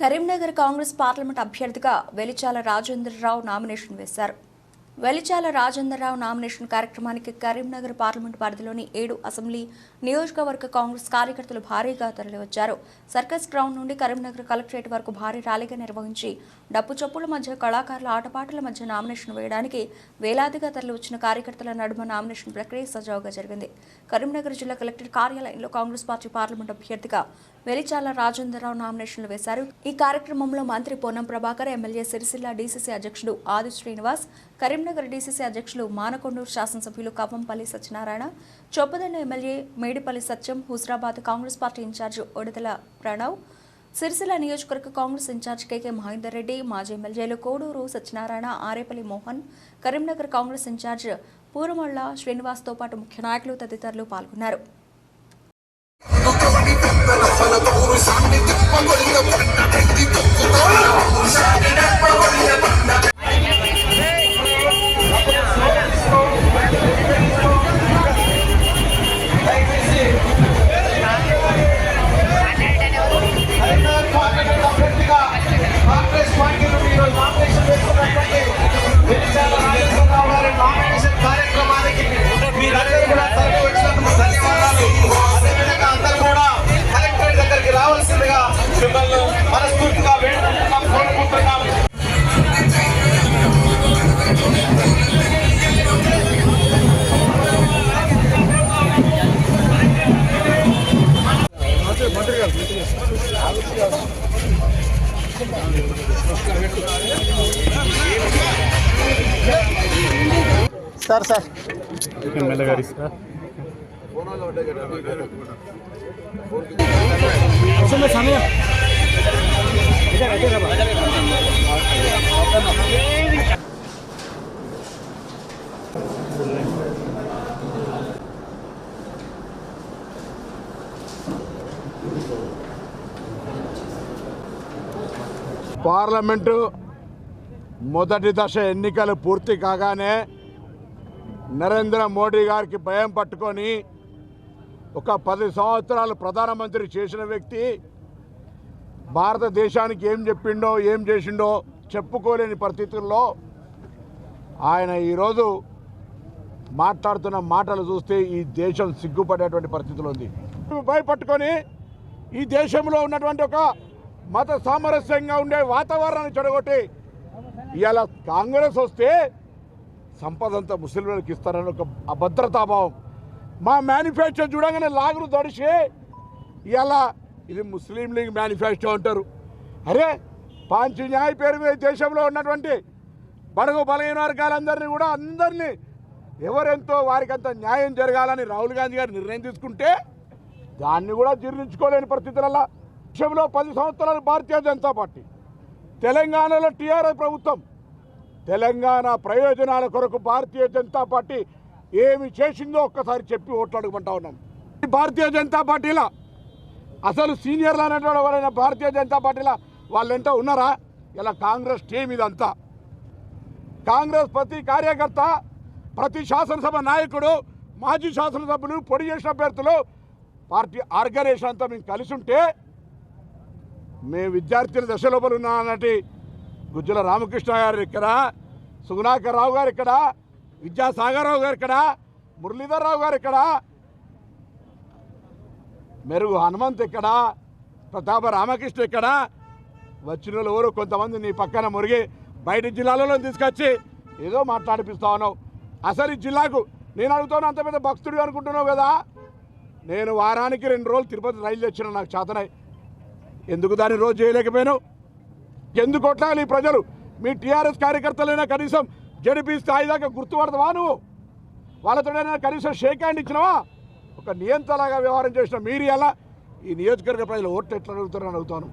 Karimnagar Congress parliament అభ్యర్థిగా Velichala Rajendra Rao nomination వేశారు. Velichala Rajendra Rao nomination కార్యక్రమానికి కరీంనగర్ పార్లమెంట్ పరిధిలోని ఏడు అసెంబ్లీ నియోజకవర్గ కాంగ్రెస్ కార్యకర్తలు భారీగా తరలివచ్చారు. సర్కస్ గ్రౌండ్ నుండి కరీంనగర్ కలెక్టరేట్ వరకు భారీ ర్యాలీగా నిర్వహించి డప్పు చప్పుల మధ్య కళాకారుల ఆటపాటల మధ్య నామినేషన్ వేయడానికి వేలాదిగా తరలివచ్చిన కార్యకర్తల నడుమ నామినేషన్ ప్రక్రియ సజావుగా జరిగింది. కరీంనగర్ జిల్లా కలెక్టర్ కార్యాలయంలో కాంగ్రెస్ పార్టీ పార్లమెంట్ అభ్యర్థిగా వెలిచాల రాజేంద్రరావు నామినేషన్లు వేశారు. ఈ కార్యక్రమంలో మంత్రి పొన్నం ప్రభాకర్ ఎమ్మెల్యే సిరిసిల్ల డీసీసీ అధ్యక్షుడు ఆది శ్రీనివాస్ కరీంనగర్ డీసీసీ అధ్యక్షులు మానకొండూరు శాసనసభ్యులు Kavvampalli Satyanarayana Choppadanda MLA Medipalli Satyam Huzurabad Congress party incharge Odidala Pranav Sircilla నియోజకవర్గ కాంగ్రెస్ ఇన్ఛార్జ్ కేకే మహేందర్ రెడ్డి మాజీ ఎమ్మెల్యేలు కోడూరు సత్యనారాయణ ఆరేపల్లి మోహన్ కరీంనగర్ కాంగ్రెస్ ఇన్ఛార్జ్ పూరమళ్ళ శ్రీనివాస్తో పాటు ముఖ్య నాయకులు తదితరులు పాల్గొన్నారు. Karimnagar sir sir. Sir parliament మొదటి దశ ఎన్నికలు పూర్తి కాగానే నరేంద్ర మోడీ గారికి భయం పట్టుకొని ఒక పది సంవత్సరాలు ప్రధానమంత్రి చేసిన వ్యక్తి భారతదేశానికి ఏం చెప్పిండో ఏం చేసిండో చెప్పుకోలేని పరిస్థితుల్లో ఆయన ఈరోజు మాట్లాడుతున్న మాటలు చూస్తే ఈ దేశం సిగ్గుపడేటువంటి పరిస్థితిలో ఉంది. భయపట్టుకొని ఈ దేశంలో ఉన్నటువంటి ఒక మత సామరస్యంగా ఉండే వాతావరణాన్ని చెడగొట్టి ఇవాళ కాంగ్రెస్ వస్తే సంపద అంతా ముస్లింలకు ఇస్తారని ఒక అభద్రతాభావం. మా మేనిఫెస్టో చూడగానే లాగులు తడిసి ఇలా ఇది ముస్లిం లీగ్ మేనిఫెస్టో అంటారు. అరే పాంచి న్యాయ పేరు మీద దేశంలో ఉన్నటువంటి బడుగు బలహీన వర్గాలందరినీ కూడా అందరినీ ఎవరెంతో వారికంత న్యాయం జరగాలని రాహుల్ గాంధీ గారు నిర్ణయం తీసుకుంటే దాన్ని కూడా జీర్ణించుకోలేని పరిస్థితులలో దేశంలో పది సంవత్సరాలు భారతీయ జనతా పార్టీ. తెలంగాణలో టీఆర్ఎస్ ప్రభుత్వం తెలంగాణ ప్రయోజనాల కొరకు భారతీయ జనతా పార్టీ ఏమి చేసిందో ఒక్కసారి చెప్పి ఓట్లు అడుగుమంటా ఉన్నాం. ఈ భారతీయ జనతా పార్టీలా? అసలు సీనియర్లు అనేటువంటి ఎవరైనా భారతీయ జనతా పార్టీలో? వాళ్ళెంట ఉన్నారా? ఇలా కాంగ్రెస్ టీం ఇదంతా. కాంగ్రెస్ ప్రతి కార్యకర్త ప్రతి శాసనసభ నాయకుడు మాజీ శాసనసభ్యులు పొడి చేసిన అభ్యర్థులు పార్టీ ఆర్గనైజేషన్ అంతా మేము కలిసి ఉంటే మేము విద్యార్థుల దశ లోపల ఉన్న గుజ్జుల రామకృష్ణ గారు ఇక్కడ సుగుణాకర్ రావు గారు ఇక్కడ విద్యాసాగరరావు గారు ఇక్కడ మురళీధర్ రావు గారు ఇక్కడ మెరుగు హనుమంత్ ఇక్కడ ప్రతాప రామకృష్ణ ఇక్కడ వచ్చిన ఎవరు కొంతమంది నీ పక్కన మురిగి బయట జిల్లాలలో తీసుకొచ్చి ఏదో మాట్లాడిపిస్తా ఉన్నావు. అసలు ఈ జిల్లాకు నేను అడుగుతాను అంత పెద్ద భక్తుడు అనుకుంటున్నావు కదా? నేను వారానికి రెండు రోజులు తిరుపతి రైలు తెచ్చిన నాకు చేతనై. ఎందుకు దాన్ని రోజు చేయలేకపోయాను ఎందుకు కొట్టాలి ఈ ప్రజలు? మీ టీఆర్ఎస్ కార్యకర్తలైనా కనీసం జడిపి స్థాయి దాకా గుర్తుపడతావా నువ్వు? వాళ్ళతోనైనా కనీసం షేక్ హ్యాండ్ ఇచ్చినావా? ఒక నియంత్రణలాగా వ్యవహారం చేసిన మీరు ఎలా ఈ నియోజకవర్గ ప్రజలు ఓట్లు ఎట్లా అడుగుతారని అడుగుతాను.